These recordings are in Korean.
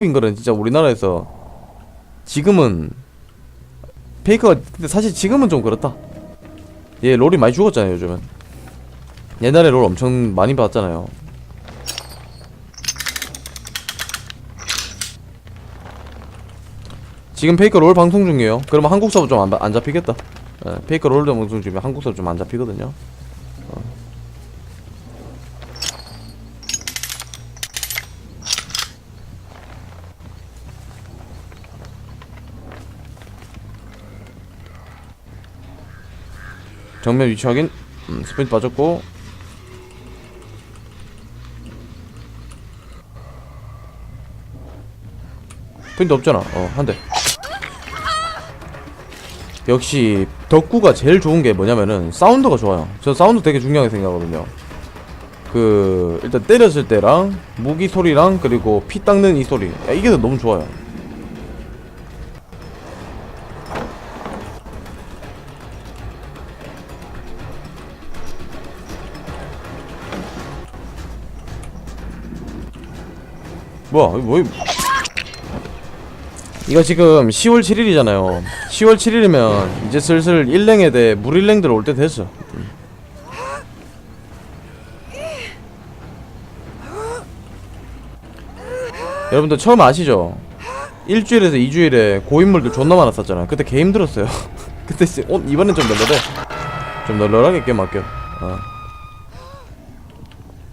인 거는 진짜 우리나라에서 지금은 페이커가 근데 사실 지금은 좀 그렇다. 얘 롤이 많이 죽었잖아요 요즘은. 옛날에 롤 엄청 많이 봤잖아요. 지금 페이커 롤 방송 중이에요. 그러면 한국 서버 좀안 잡히겠다. 예, 페이커 롤 방송 중이면 한국 서버 좀 안 잡히거든요. 정면 위치 확인. 음, 스프린트 빠졌고. 스프린트 없잖아. 어, 한 대. 역시 덕구가 제일 좋은 게 뭐냐면은 사운드가 좋아요. 저 사운드 되게 중요하게 생각하거든요. 그 일단 때렸을 때랑 무기 소리랑 그리고 피 닦는 이 소리 야, 이게 너무 좋아요. 뭐야 뭐 이거 지금 10월 7일이잖아요. 10월 7일이면 이제 슬슬 일랭에 대해 물일랭들 올 때 됐어. 음. 여러분들 처음 아시죠? 일주일에서 2주일에 고인물들 존나 많았었잖아. 그때 개 힘들었어요. 그때 씨, 어, 이번엔 좀 널널해. 좀 널널하게 게임 맡겨 어.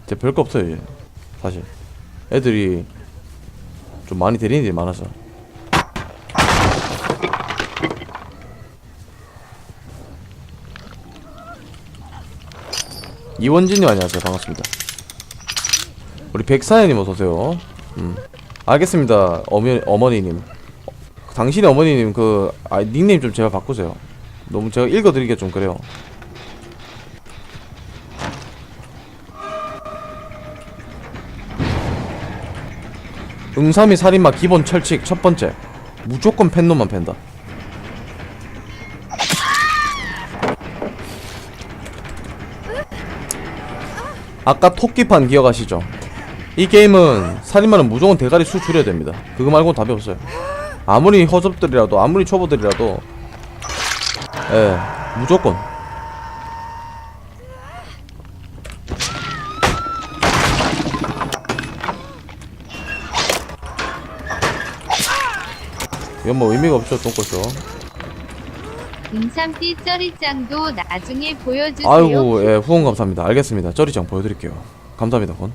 제 별거 없어요 이제. 사실. 애들이 좀 많이 데리는 일이 많아서. 이원진님 안녕하세요. 반갑습니다. 우리 백사연님 어서오세요. 음. 알겠습니다. 어머, 어머니님. 어, 당신의 어머니님 그 아, 닉네임 좀 제발 바꾸세요. 너무 제가 읽어드리기가 좀 그래요 응삼이 살인마 기본 철칙 첫 번째. 무조건 팬놈만 팬다. 아까 토끼판 기억하시죠? 이 게임은 살인마는 무조건 대가리 수 줄여야 됩니다. 그거 말고는 답이 없어요. 아무리 허접들이라도 아무리 초보들이라도 예 무조건 이건 뭐 의미가 없죠 똥꼬쇼 임삼띠 쩌리짱도 나중에 보여주세요. 아이고 예 후원 감사합니다. 알겠습니다. 쩌리장 보여드릴게요. 감사합니다 건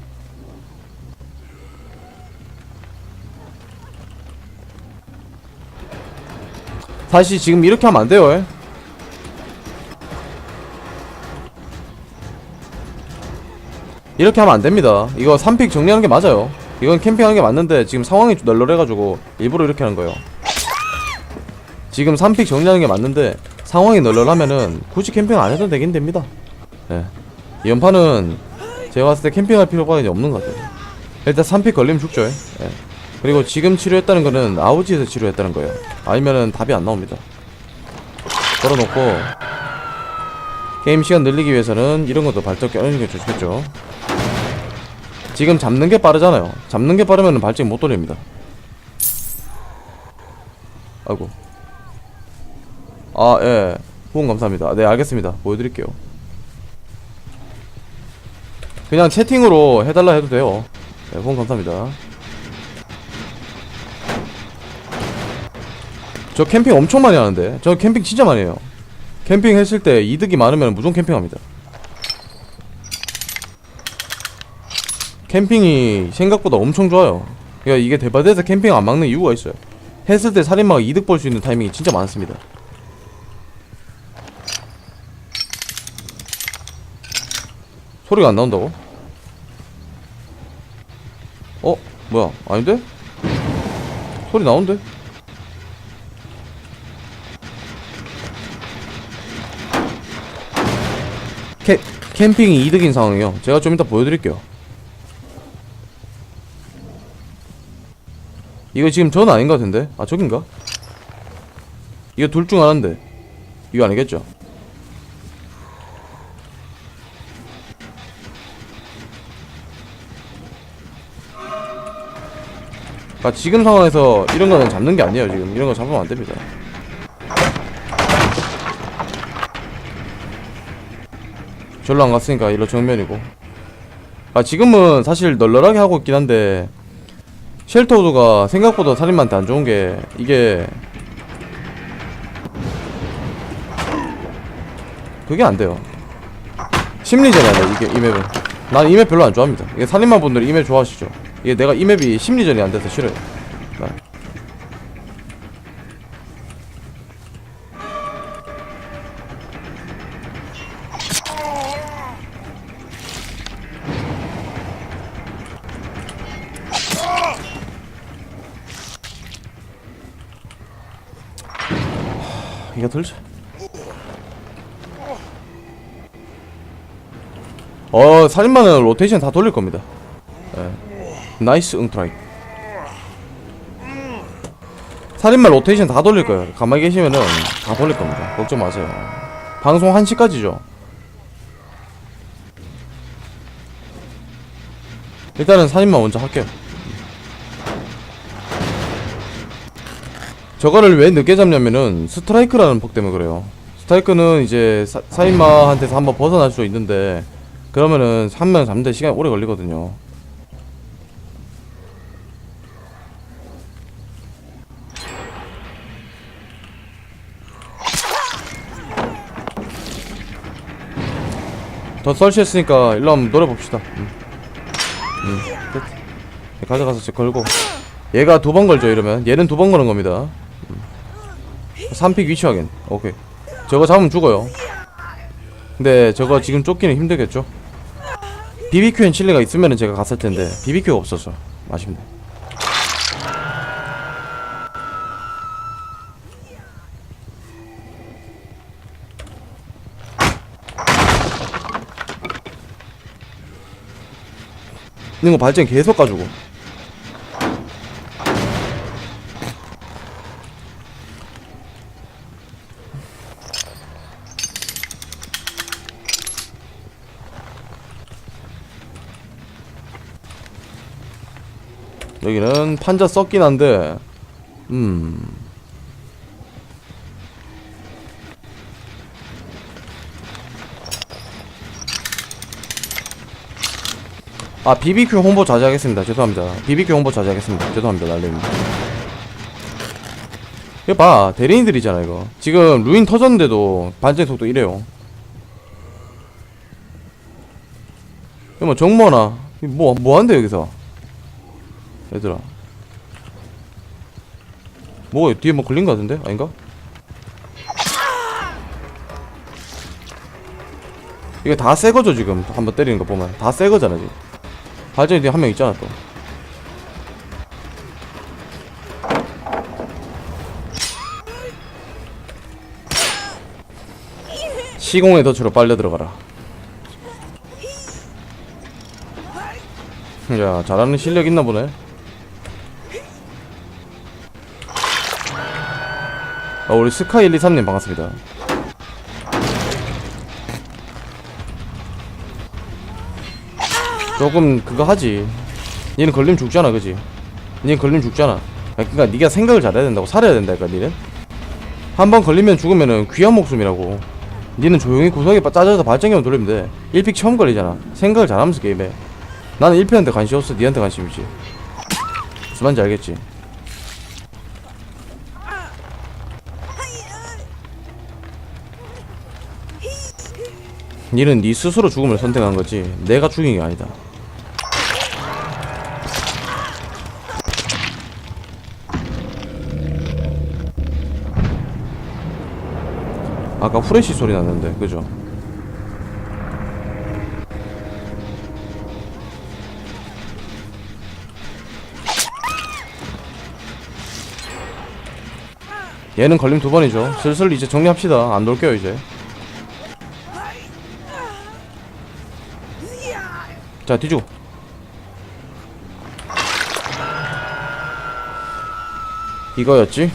사실 지금 이렇게 하면 안 돼요 예. 이렇게 하면 안 됩니다. 이거 3픽 정리하는 게 맞아요. 이건 캠핑하는 게 맞는데 지금 상황이 좀 널널해가지고 일부러 이렇게 하는 거예요 지금 3픽 정리하는 게 맞는데 상황이 널널하면은 굳이 캠핑 안 해도 되긴 됩니다. 예. 이 연판은 제가 봤을 때 캠핑할 필요가 없는 것 같아요. 일단 3픽 걸리면 죽죠. 예. 그리고 지금 치료했다는 거는 아우지에서 치료했다는 거예요. 아니면은 답이 안 나옵니다. 걸어놓고 게임 시간 늘리기 위해서는 이런 것도 발적 껴놓는 게 좋겠죠. 지금 잡는 게 빠르잖아요. 잡는 게 빠르면 발적 못 돌립니다. 아이고. 아, 예. 후원 감사합니다. 네, 알겠습니다. 보여드릴게요. 그냥 채팅으로 해달라 해도 돼요. 네, 후원 감사합니다. 저 캠핑 엄청 많이 하는데. 저 캠핑 진짜 많이 해요. 캠핑 했을 때 이득이 많으면 무조건 캠핑합니다. 캠핑이 생각보다 엄청 좋아요. 그러니까 이게 대바대에서 캠핑 안 막는 이유가 있어요. 했을 때 살인마가 이득 볼 수 있는 타이밍이 진짜 많습니다. 소리가 안 나온다고? 어? 뭐야? 아닌데? 소리 나온대? 캠, 캠핑이 이득인 상황이요. 제가 좀 이따 보여드릴게요. 이거 지금 전 아닌 것 같은데? 아, 저긴가? 이거 둘 중 하나인데. 이거 아니겠죠? 그러니까 지금 상황에서 이런 거는 잡는 게 아니에요 지금. 이런 거 잡으면 안 됩니다. 절로 안 갔으니까 일로 정면이고. 아 지금은 사실 널널하게 하고 있긴 한데 쉘터우드가 생각보다 살인마한테 안 좋은 게 이게 그게 안 돼요. 심리전이 안 돼, 이게 이 맵은. 난 이 맵 별로 안 좋아합니다. 이게 살인마 분들이 이맵 좋아하시죠 이게 내가 이 맵이 심리전이 안 돼서 싫어요 난. 이거 들지 어 살인마는 로테이션 다 돌릴 겁니다 예. 나이스 응트라이. 살인마 로테이션 다 돌릴 거예요. 가만히 계시면은 다 돌릴 겁니다. 걱정 마세요. 방송 1시까지죠? 일단은 살인마 먼저 할게요. 저거를 왜 늦게 잡냐면은 스트라이크라는 폭 때문에 그래요. 스트라이크는 이제 사, 사인마한테서 한번 벗어날 수 있는데 그러면은 한명 잡는데 시간이 오래 걸리거든요 더 설치했으니까 일로 한번 노려봅시다. 음. 음, 끝. 가져가서 저 걸고. 얘가 두 번 걸죠 이러면. 얘는 두 번 거는 겁니다. 음. 3픽 위치 확인. 오케이. 저거 잡으면 죽어요. 근데 저거 지금 쫓기는 힘들겠죠? BBQ엔 칠리가 있으면 제가 갔을 텐데 BBQ가 없어서 아쉽네 이거 발전 계속 가지고. 여기는 판자 썩긴 한데 음 아 BBQ 홍보 자제하겠습니다. 죄송합니다. BBQ 홍보 자제하겠습니다. 죄송합니다. 날림입니다. 이거 봐. 대리인들이잖아 이거. 지금 루인 터졌는데도 반전 속도 이래요. 이거 뭐 정모나? 뭐 뭐한대 여기서? 얘들아. 뭐가 뒤에 뭐 걸린 거 같은데? 아닌가? 이게 다 새거죠 지금? 한번 때리는 거 보면. 다 새거잖아 지금 발전이 뒤에 한 명 있잖아 또. 시공의 덫으로 빨려 들어가라. 야 잘하는 실력 있나 보네. 아, 우리 스카이 123님 반갑습니다 조금 그거 하지. 얘는 걸리면 죽잖아 그지? 얘는 걸리면 죽잖아. 그니까 네가 생각을 잘해야 된다고 살아야 된다니까 니는. 한 번 걸리면 죽으면은 귀한 목숨이라고. 니는 조용히 구석에 빠- 짜져서 발전기만 돌리면 돼. 1픽 처음 걸리잖아. 생각을 잘하면서 게임해. 나는 1편한테 관심 없어. 니한테 관심이지. 무슨 말인지 알겠지? 니는 니 스스로 죽음을 선택한 거지. 내가 죽인 게 아니다 아까 후레쉬 소리 났는데 그죠? 얘는 걸림 두 번이죠. 슬슬 이제 정리합시다. 안 놀게요 이제. 자 뒤지고. 이거였지?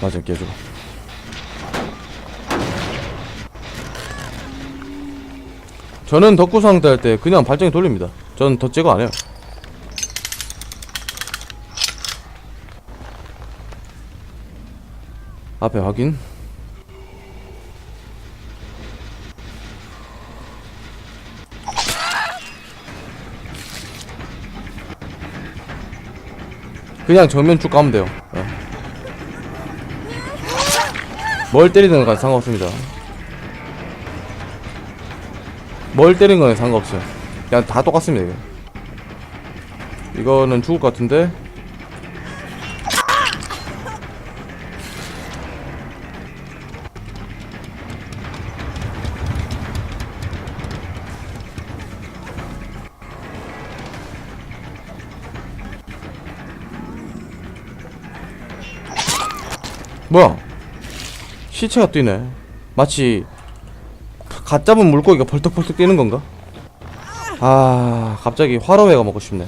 맞아 깨주고 저는 덕구 상태할 때 그냥 발전기 돌립니다. 저는 더 제거 안 해요. 앞에 확인. 그냥 정면 쭉 가면 돼요. 네. 뭘 때리든가 상관없습니다. 뭘 때리는 건 상관없어요 그냥 다 똑같습니다 이거 이거는 죽을 것 같은데? 뭐야? 시체가 뛰네. 마치 갓 잡은 물고기가 벌떡벌떡 뛰는 건가? 아 갑자기 화로회가 먹고 싶네.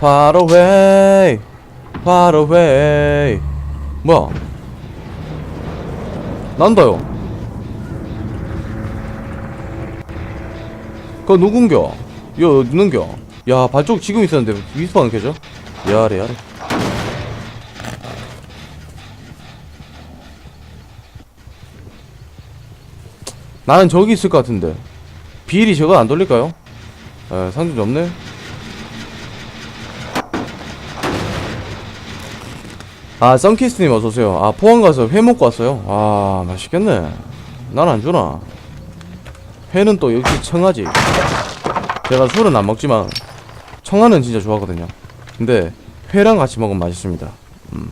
화로회 화로회. 뭐야? 난다요 그거 누군겨? 야 누군겨? 야 발쪽 지금 있었는데 위스방 켜져? 야래 야래 나는 저기 있을 것 같은데 비일이 저거 안 돌릴까요? 에 상점 없네 아 썬키스님 어서오세요 아 포항 가서 회 먹고 왔어요 아 맛있겠네 난 안 주나 회는 또 역시 청하지. 제가 술은 안 먹지만 청하는 진짜 좋아하거든요. 근데 회랑 같이 먹으면 맛있습니다. 음.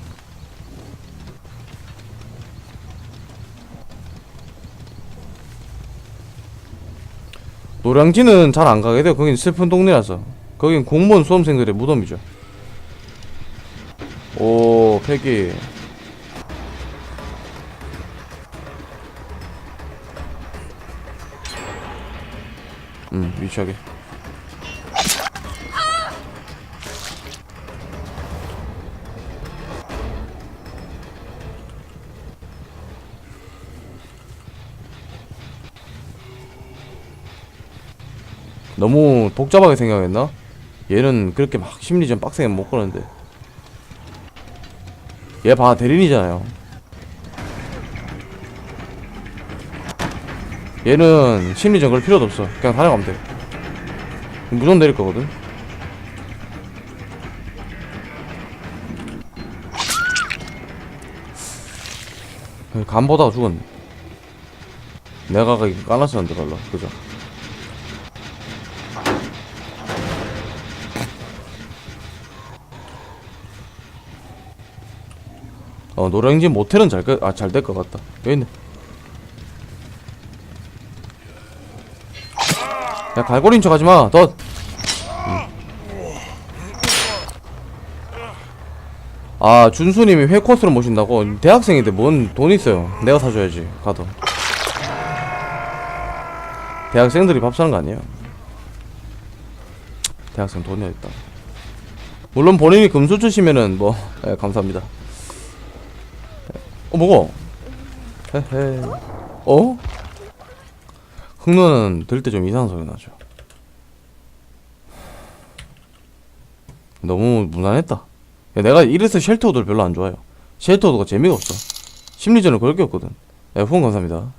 노량진은 잘 안 가게 돼요. 거긴 슬픈 동네라서. 거긴 공무원 수험생들의 무덤이죠. 오 폐기 음 위치하게. 너무 복잡하게 생각했나? 얘는 그렇게 막 심리전 빡세게 못 거는데. 얘 봐 대린이잖아요 얘는 심리전 걸 필요도 없어. 그냥 달려가면 돼. 무조건 내릴 거거든. 간 보다가 죽었네. 내가 가기 까놨었는데 발라. 그죠? 어 노량진 모텔은 잘아잘 될 것 같다. 여기 있네 야 갈고리인 척 하지마. 덧. 아 준수님이 회 코스로 모신다고? 대학생인데 뭔 돈 있어요? 내가 사줘야지 가도. 대학생들이 밥 사는 거 아니에요? 대학생 돈이 있다. 물론 본인이 금수 주시면은 뭐 예, 감사합니다. 어 뭐고? 헤헤. 어? 흑노는 들 때 좀 이상한 소리 나죠. 너무 무난했다. 야, 내가 이래서 쉘터우드를 별로 안 좋아해요. 쉘터우드가 재미가 없어. 심리전을 그렇게 없거든. 야, 후원 감사합니다